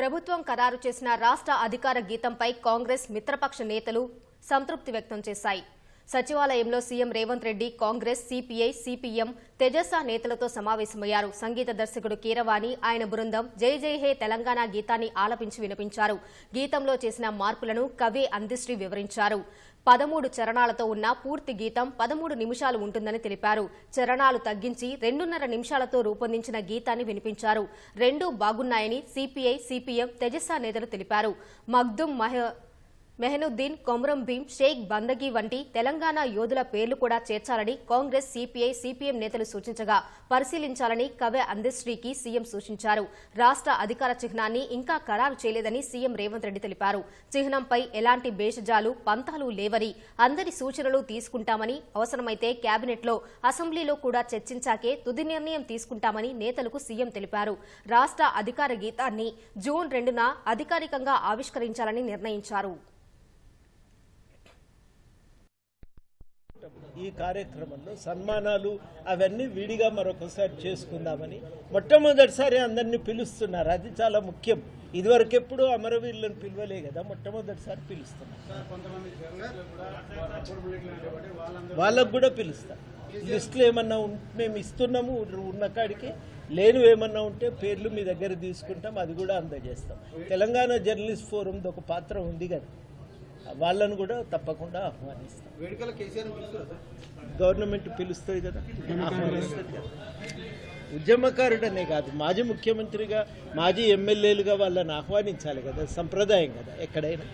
ప్రభుత్వం ఖరారు చేసిన రాష్ట్ర అధికార గీతంపై కాంగ్రెస్ మిత్రపక్ష నేతలు సంతృప్తి వ్యక్తం చేశాయి. సచివాలయంలో CM Revanth Reddy Congress CPI CPM తెజస నేతలతో సమావేశమయ్యారు. సంగీత దర్శకుడు కీరవాణి ఆయన బృందం జై జై హే తెలంగాణ గీతాన్ని ఆలపించి వినిపించారు. గీతంలో చేసిన మార్పులను కవి అందిశ్రీ వివరించారు. పదమూడు చరణాలతో ఉన్న పూర్తి గీతం పదమూడు నిమిషాలు ఉంటుందని తెలిపారు. చరణాలు తగ్గించి రెండున్నర నిమిషాలతో రూపొందించిన గీతాన్ని వినిపించారు. రెండూ బాగున్నాయని సిపిఐ సిపిఎం తెజసా నేతలు తెలిపారు. మగ్దుం మహ మెహనుద్దీన్ కొమ్రం భీం షేక్ బందగి వంటి తెలంగాణ యోధుల పేర్లు కూడా చేర్చాలని కాంగ్రెస్ సిపిఐ సిపిఎం నేతలు సూచించగా పరిశీలించాలని కవె అందశ్రీకి సీఎం సూచించారు. రాష్ట్ర అధికార చిహ్నాన్ని ఇంకా ఖరారు చేయలేదని సీఎం రేవంత్ రెడ్డి తెలిపారు. చిహ్నంపై ఎలాంటి భేషజాలు పంతాలు లేవని అందరి సూచనలు తీసుకుంటామని అవసరమైతే కేబినెట్లో అసెంబ్లీలో కూడా చర్చించాకే తుది నిర్ణయం తీసుకుంటామని నేతలకు సీఎం తెలిపారు. రాష్ట్ర అధికార గీతాన్ని జూన్ రెండున అధికారికంగా ఆవిష్కరించాలని నిర్ణయించారు. ఈ కార్యక్రమంలో సన్మానాలు అవన్నీ విడిగా మరొకసారి చేసుకుందామని మొట్టమొదటిసారి అందరినీ పిలుస్తున్నారు. అది చాలా ముఖ్యం. ఇదివరకు ఎప్పుడు అమరవీరులను పిలవలే కదా మొట్టమొదటిసారి పిలుస్తున్నారు. వాళ్ళకు కూడా పిలుస్తాం లిస్టులు ఏమన్నా ఉం- మేము ఇస్తున్నాము ఉన్న కాడికి లేనివి ఏమన్నా ఉంటే పేర్లు మీ దగ్గర తీసుకుంటాం అది కూడా అందజేస్తాం. తెలంగాణ జర్నలిస్ట్ ఫోరంది ఒక పాత్ర ఉంది కదా. వాళ్ళను కూడా తప్పకుండా ఆహ్వానిస్తాం. గవర్నమెంట్ పిలుస్తుంది కదా? ఆహ్వానిస్తుంది. కదా ఉద్యమకారుడనే కాదు మాజీ ముఖ్యమంత్రిగా మాజీ ఎమ్మెల్యేలుగా వాళ్ళని ఆహ్వానించాలి కదా సంప్రదాయం కదా ఎక్కడైనా.